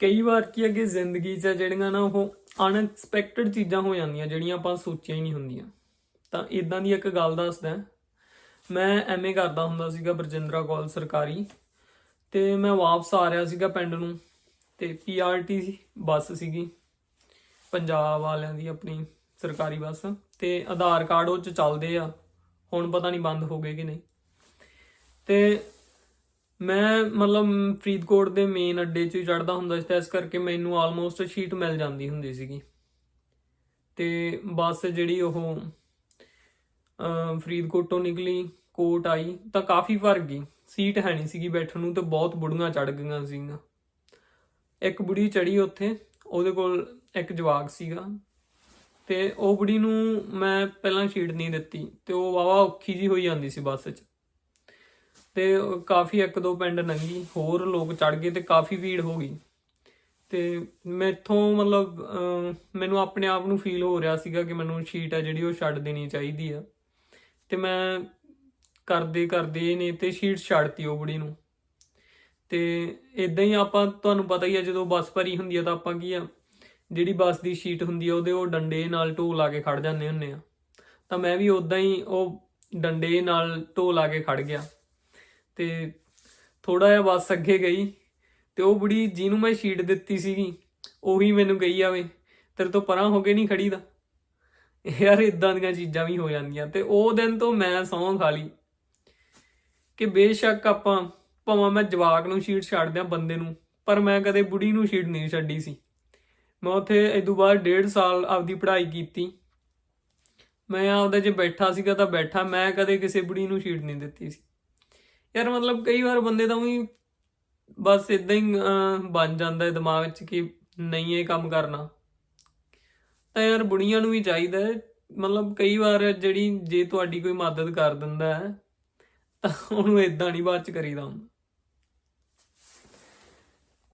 ਕਈ ਵਾਰ ਕੀ ਅੱਗੇ ਜ਼ਿੰਦਗੀ 'ਚ ਜਿਹੜੀਆਂ ਨਾ ਉਹ ਅਨਐਕਸਪੈਕਟਡ ਚੀਜ਼ਾਂ ਹੋ ਜਾਂਦੀਆਂ, ਜਿਹੜੀਆਂ ਆਪਾਂ ਸੋਚੀਆਂ ਹੀ ਨਹੀਂ ਹੁੰਦੀਆਂ। ਤਾਂ ਇਦਾਂ ਦੀ ਇੱਕ ਗੱਲ ਦੱਸਦਾ ਮੈਂ ਐਮਏ ਕਰਦਾ ਹੁੰਦਾ ਸੀਗਾ ਬਰਜਿੰਦਰਾ ਕਾਲਜ ਸਰਕਾਰੀ, ਤੇ ਮੈਂ ਵਾਪਸ ਆ ਰਿਹਾ ਸੀਗਾ ਪਿੰਡ ਨੂੰ, ਤੇ ਪੀਆਰਟੀ ਬੱਸ ਸੀਗੀ। ਪੰਜਾਬ ਵਾਲਿਆਂ ਦੀ ਆਪਣੀ ਸਰਕਾਰੀ ਬੱਸ, ਤੇ ਆਧਾਰ ਕਾਰਡ ਉਹ ਚ ਚੱਲਦੇ ਆ, ਹੁਣ ਪਤਾ ਨਹੀਂ ਬੰਦ ਹੋ ਗਏ ਕਿ ਨਹੀਂ। ਤੇ ਮੈਂ ਮਤਲਬ ਫਰੀਦਕੋਟ ਦੇ ਮੇਨ ਅੱਡੇ 'ਚ ਚੜਦਾ ਹੁੰਦਾ ਸੀ ਤਾਂ ਇਸ ਕਰਕੇ ਮੈਨੂੰ ਆਲਮੋਸਟ ਸ਼ੀਟ ਮਿਲ ਜਾਂਦੀ ਹੁੰਦੀ ਸੀਗੀ। ਤੇ ਬੱਸ ਜਿਹੜੀ ਉਹ ਅਮ ਫਰੀਦਕੋਟ ਤੋਂ ਨਿਕਲੀ, ਕੋਟ ਆਈ ਤਾਂ ਕਾਫੀ ਭਰ ਗਈ ਸੀਟ ਹੈ ਨਹੀਂ ਸੀਗੀ ਬੈਠਣ ਨੂੰ ਤੇ ਬਹੁਤ ਬੁੜੀਆਂ ਚੜ ਗਈਆਂ ਸੀਗੀਆਂ। ਇੱਕ ਬੁੜੀ ਚੜੀ ਉੱਥੇ, ਉਹਦੇ ਕੋਲ ਇੱਕ ਜਵਾਕ ਸੀਗਾ। ਤੇ ਉਹ ਬੁੜੀ ਨੂੰ ਮੈਂ ਪਹਿਲਾਂ ਸ਼ੀਟ ਨਹੀਂ ਦਿੱਤੀ ਤੇ ਉਹ ਵਾਵਾ ਔਖੀ ਜੀ ਹੋਈ ਜਾਂਦੀ ਸੀ ਬੱਸ 'ਚ। ਤੇ ਕਾਫੀ ਇੱਕ ਦੋ ਪਿੰਡ ਲੰਘੀ ਹੋਰ ਲੋਕ ਚੜ ਗਏ ਤੇ ਕਾਫੀ ਭੀੜ ਹੋ ਗਈ। ਤੇ ਮੈਥੋਂ ਮਤਲਬ ਮੈਨੂੰ ਆਪਣੇ ਆਪ ਨੂੰ ਫੀਲ ਹੋ ਰਿਹਾ ਸੀਗਾ ਕਿ ਮੈਨੂੰ ਸ਼ੀਟ ਆ ਜਿਹੜੀ ਉਹ ਛੱਡ ਦੇਣੀ ਚਾਹੀਦੀ ਆ। ਤੇ ਮੈਂ ਕਰਦੇ ਕਰਦੇ ਨੇ ਤੇ ਸ਼ੀਟ ਛੱਡਤੀ ਉਹ ਬੁੜੀ ਨੂੰ। ਤੇ ਇਦਾਂ ਹੀ ਆਪਾਂ, ਤੁਹਾਨੂੰ ਪਤਾ ਹੀ ਆ ਜਦੋਂ ਬੱਸ ਭਰੀ ਹੁੰਦੀ ਆ ਤਾਂ ਆਪਾਂ ਕੀ ਆ, ਜਿਹੜੀ ਬੱਸ ਦੀ ਸ਼ੀਟ ਹੁੰਦੀ ਆ ਉਹਦੇ ਉਹ ਡੰਡੇ ਨਾਲ ਢੋ ਲਾ ਕੇ ਖੜ ਜਾਂਦੇ ਹੁੰਨੇ ਆ। ਤਾਂ ਮੈਂ ਵੀ ਉਦਾਂ ਹੀ ਉਹ ਡੰਡੇ ਨਾਲ ਢੋ ਲਾ ਕੇ ਖੜ ਗਿਆ। ਤੇ ਥੋੜਾ ਜਿਹਾ ਬੱਸ ਅੱਗੇ ਗਈ ਤੇ ਉਹ ਬੁੜੀ ਜਿਹਨੂੰ ਮੈਂ ਸ਼ੀਟ ਦਿੱਤੀ ਸੀਗੀ, ਉਹੀ ਮੈਨੂੰ ਗਈ ਆਵੇ ਤੇਰੇ ਤੋਂ ਪਰਾਂ ਹੋ ਕੇ ਨਹੀਂ ਖੜੀ ਦਾ। ਯਾਰ ਇਦਾਂ ਦੀਆਂ ਚੀਜ਼ਾਂ ਵੀ ਹੋ ਜਾਂਦੀਆਂ ਤੇ ਉਹ ਦਿਨ ਤੋਂ ਮੈਂ ਸਹੁੰ ਖਾ ਲਈ ਕਿ ਬੇਸ਼ੱਕ ਆਪਾਂ, ਭਾਵੇਂ ਮੈਂ ਜਵਾਕ ਨੂੰ ਸ਼ੀਟ ਛੱਡ ਦਿਆਂ ਬੰਦੇ ਨੂੰ, ਪਰ ਮੈਂ ਕਦੇ ਬੁੜੀ ਨੂੰ ਸ਼ੀਟ ਨਹੀਂ ਛੱਡੀ ਸੀ। ਮੈਂ ਉੱਥੇ ਇਦੋਂ ਬਾਅਦ ਡੇਢ ਸਾਲ ਆਪਦੀ ਪੜ੍ਹਾਈ ਕੀਤੀ। ਮੈਂ ਆਪਦਾ ਜੇ ਬੈਠਾ ਸੀਗਾ ਤਾਂ ਬੈਠਾ, ਮੈਂ ਕਦੇ ਕਿਸੇ ਬੁੜੀ ਨੂੰ ਸ਼ੀਟ ਨਹੀਂ ਦਿੱਤੀ ਸੀ। ਯਾਰ ਮਤਲਬ ਕਈ ਵਾਰ ਬੰਦੇ ਦਾ ਵੀ ਬਸ ਇਦਾਂ ਹੀ ਬਣ ਜਾਂਦਾ ਹੈ ਦਿਮਾਗ 'ਚ ਕਿ ਨਹੀਂ ਇਹ ਕੰਮ ਕਰਨਾ। ਤਾਂ ਯਾਰ ਬੁੜੀਆਂ ਨੂੰ ਵੀ ਚਾਹੀਦਾ ਹੈ, ਮਤਲਬ ਕਈ ਵਾਰ ਜਿਹੜੀ ਜੇ ਤੁਹਾਡੀ ਕੋਈ ਮਦਦ ਕਰ ਦਿੰਦਾ ਹੈ, ਤਾਂ ਉਹਨੂੰ ਇਦਾਂ ਨਹੀਂ ਬਾਅਦ 'ਚ ਕਰੀਦਾ ਹੁੰਦਾ।